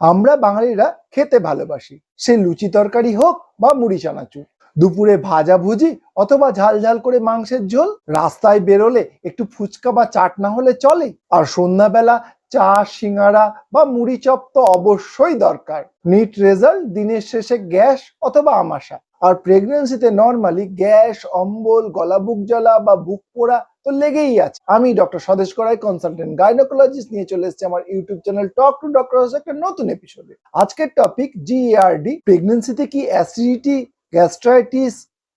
আমরা বাঙালিরা খেতে ভালোবাসি। সে লুচি তরকারি হোক বা মুড়ি চানাচুর। দুপুরে ভাজা ভুজি অথবা ঝাল ঝাল করে মাংসের ঝোল, রাস্তায় বেরোলে একটু ফুচকা বা চাট না হলে চলে। আর সন্ধ্যাবেলা চা, সিঙ্গারা বা মুড়ি চপ তো অবশ্যই দরকার। নিট রেজাল্ট দিনের শেষে গ্যাস অথবা আমাশা। আর প্রেগনেন্সিতে নর্মালি গ্যাস, অম্বল, গলা, বুক জ্বালা বা বুক পোড়া তো লেগেই আছে। আমি ডক্টর স্বদেশ করাই কনসালটেন্ট গাইনোকোলজিস্ট নিয়ে চলে এসেছি আমার YouTube channel talk to doctor একটা নতুন এপিসোডে আজকের টপিক জিআরডি প্রেগনেন্সিতে কি অ্যাসিডিটি গ্যাস্ট্রাইটিস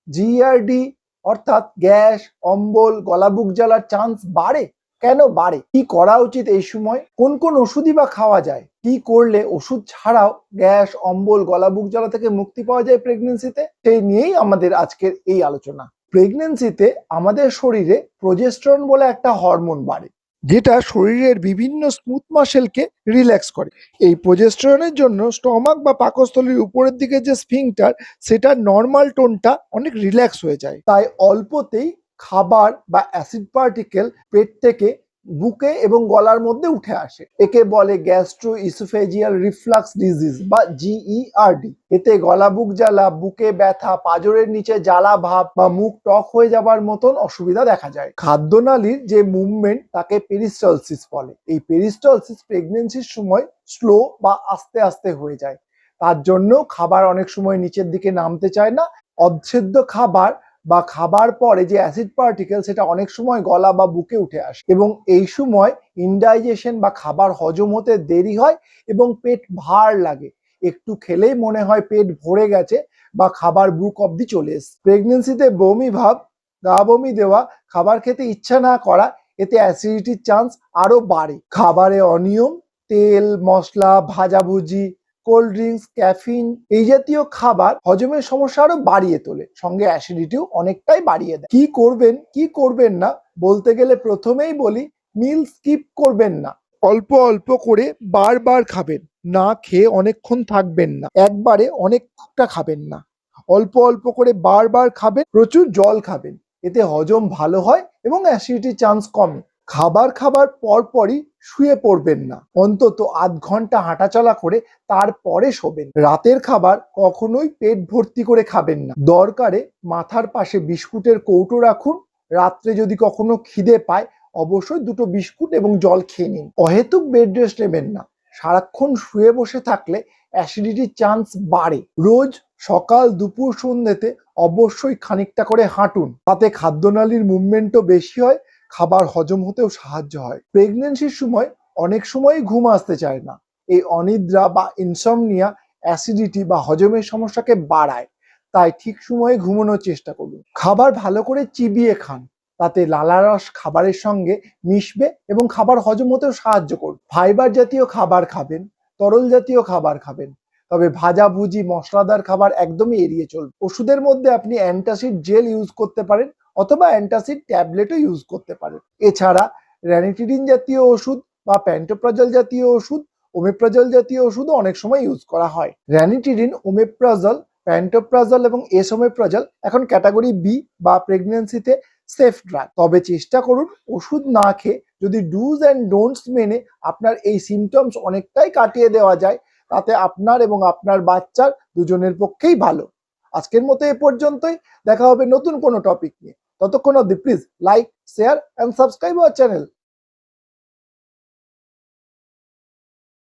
জিআরডি অর্থাৎ গ্যাস, অম্বল, গলা, বুক জ্বালার চান্স বাড়ে? কেন বাড়ে? কি করা উচিত এই সময়? কোন কোন ওষুধই বা খাওয়া যায়? কি করলে ওষুধ ছাড়াও গ্যাস, অম্বল, গলা, বুক জ্বালা থেকে মুক্তি পাওয়া যায় প্রেগনেন্সিতে সেই নিয়েই আমাদের আজকের এই আলোচনা। প্রেগনেন্সিতে আমাদের শরীরে প্রজেস্টরন বলে একটা হরমোন বাড়ে, যেটা শরীরের বিভিন্ন স্মুথ মাসেলকে রিল্যাক্স করে। এই প্রজেস্টরনের জন্য স্টমাক বা পাকস্থলীর উপরের দিকে যে স্ফিংটার সেটা নর্মাল টোনটা অনেক রিল্যাক্স হয়ে যায়। তাই অল্পতেই খাবার বা অ্যাসিড পার্টিকেল পেট থেকে বুকে এবং গলার মধ্যে উঠে আসে। একে বলে গ্যাস্ট্রো ইসোফেজিয়াল রিফ্লাক্স ডিজিজ বা জিইআরডি এতে গলা, বুক জ্বালা, বুকে ব্যথা, পাজরের নিচে জ্বালা, ভাব বা মুখ টক হয়ে যাবার মতন অসুবিধা দেখা যায়। খাদ্যনালীর যে মুভমেন্ট তাকে পেরিস্টলসিস বলে। এই পেরিস্টলসিস প্রেগনেন্সির সময় স্লো বা আস্তে আস্তে হয়ে যায়। তার জন্য খাবার অনেক সময় নিচের দিকে নামতে চায় না। অচ্ছেদ্য খাবার বা খাবার পরে যে অ্যাসিড পার্টিকেল সেটা অনেক সময় গলা বা বুকে উঠে আসে। এবং এই সময় ইনডাইজেশন বা খাবার হজম হতে দেরি হয় এবং পেট ভার লাগে। একটু খেলেই মনে হয় পেট ভরে গেছে বা খাবার বুক অব্দি চলে এসছে। প্রেগনেন্সিতে বমি ভাব, গা বমি দেওয়া, খাবার খেতে ইচ্ছা না করা, এতে অ্যাসিডিটির চান্স আরও বাড়ে। খাবারে অনিয়ম, তেল, মশলা, ভাজাভুজি কোল্ড ড্রিঙ্কস ক্যাফিন এই জাতীয় খাবার হজমের সমস্যা আরও বাড়িয়ে তোলে। সঙ্গে অ্যাসিডিটিও অনেকটাই বাড়িয়ে দেয়। কি করবেন কি করবেন না বলতে গেলে প্রথমেই বলি মিল স্কিপ করবেন না। অল্প অল্প করে বারবার খাবেন। না খেয়ে অনেকক্ষণ থাকবেন না। একবারে অনেকটা খাবেন না। অল্প অল্প করে বারবার খাবেন, প্রচুর জল খাবেন। এতে হজম ভালো হয় এবং অ্যাসিডিটির চান্স কমে। খাবার খাবার পরপরই শুয়ে পড়বেন না। অন্তত আধ ঘণ্টা হাঁটাচলা করে তারপরে শোবেন। রাতের খাবার কখনোই পেট ভর্তি করে খাবেন না। দরকারে মাথার পাশে বিস্কুটের কৌটো রাখুন। রাত্রে যদি কখনো খিদে পায়, অবশ্যই দুটো বিস্কুট এবং জল খেয়ে নিন। অহেতুক বেড রেস্ট নেবেন না। সারাক্ষণ শুয়ে বসে থাকলে অ্যাসিডিটির চান্স বাড়ে। রোজ সকাল দুপুর সন্ধ্যেতে অবশ্যই খানিকটা করে হাঁটুন। তাতে খাদ্যনালীর মুভমেন্টও বেশি হয় খাবার হজম হতেও সাহায্য হয়। প্রেগনেন্সির সময় অনেক সময়ই ঘুম আসতে চায় না। এই অনিদ্রা বা ইনসমনিয়া অ্যাসিডিটি বা হজমের সমস্যাকে বাড়ায়। তাই ঠিক সময়ে ঘুমানোর চেষ্টা করুন। খাবার ভালো করে চিবিয়ে খান। তাতে লালারস খাবারের সঙ্গে মিশবে এবং খাবার হজম হতেও সাহায্য করবে। ফাইবার জাতীয় খাবার খাবেন, তরল জাতীয় খাবার খাবেন। তবে ভাজা, ভুজি, মশলাদার খাবার একদমই এড়িয়ে চলবে ওষুধের মধ্যে আপনি অ্যান্টাসিড জেল ইউজ করতে পারেন অথবা অ্যান্টাসিড ট্যাবলেটও ইউজ করতে পারেন এছাড়া র্যানিটিডিন জাতীয় ওষুধ বা প্যান্টোপ্রাজল জাতীয় ওষুধ ওমেপ্রাজল জাতীয় ওষুধও অনেক সময় ইউজ করা হয়। র্যানিটিডিন ওমেপ্রাজল প্যান্টোপ্রাজল এবং এস এসোমেপ্রাজল এখন ক্যাটাগরি বি বা প্রেগনেন্সিতে সেফ ড্রাগ তবে চেষ্টা করুন ওষুধ না খেয়ে যদি ডুজ অ্যান্ড ডোন্টস মেনে আপনার এই সিমটমস অনেকটাই কাটিয়ে দেওয়া যায়, তাতে আপনার এবং আপনার বাচ্চার দুজনের পক্ষেই ভালো। আজকের মতো এ পর্যন্তই। দেখা হবে নতুন কোনো টপিক নিয়ে। ততক্ষণ অব্দি please like share and subscribe our channel